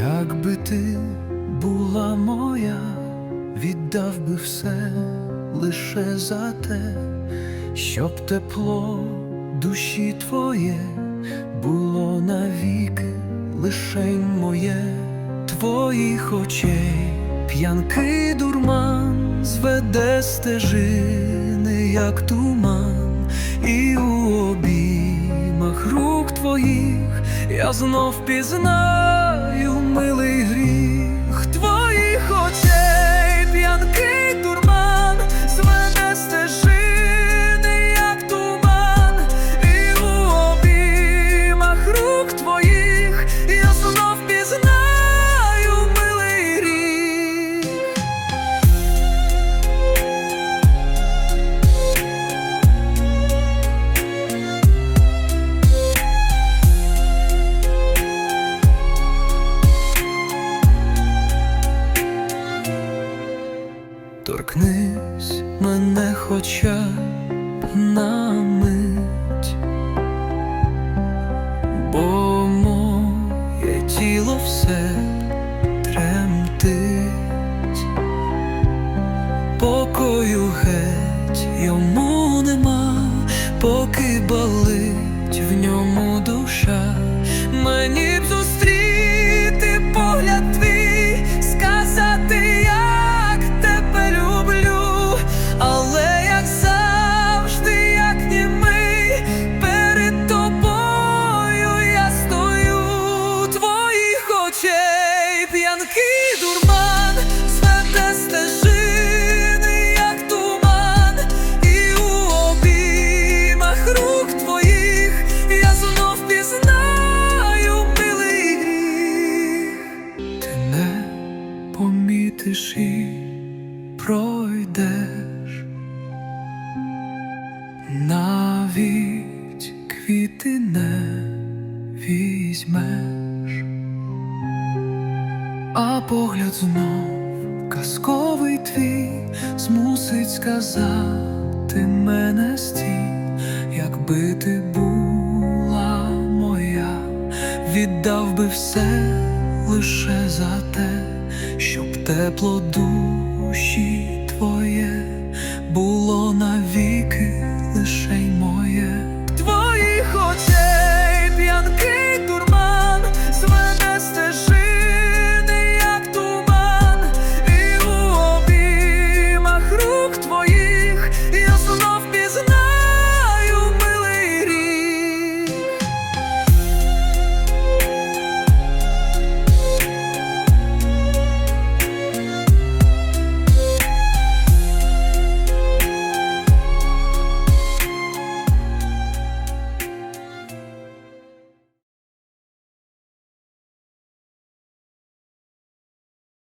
Якби ти була моя, віддав би все лише за те, щоб тепло душі твоє було навіки лишень моє, твоїх очей, п'янкий дурман зведе стежини, як туман, і у рук твоїх я знов пізнаю милий гріх твоїх очей, мене хоча б на бо моє тіло все тремтить, покою геть йому нема, поки болить в ньому душа, мені б помітиш і пройдеш, навіть квіти не візьмеш, а погляд знов казковий твій змусить сказати мене стій, якби ти була моя, віддав би все лише за те, щоб тепло душі твоє було навіки лише й моє. Твоїх очей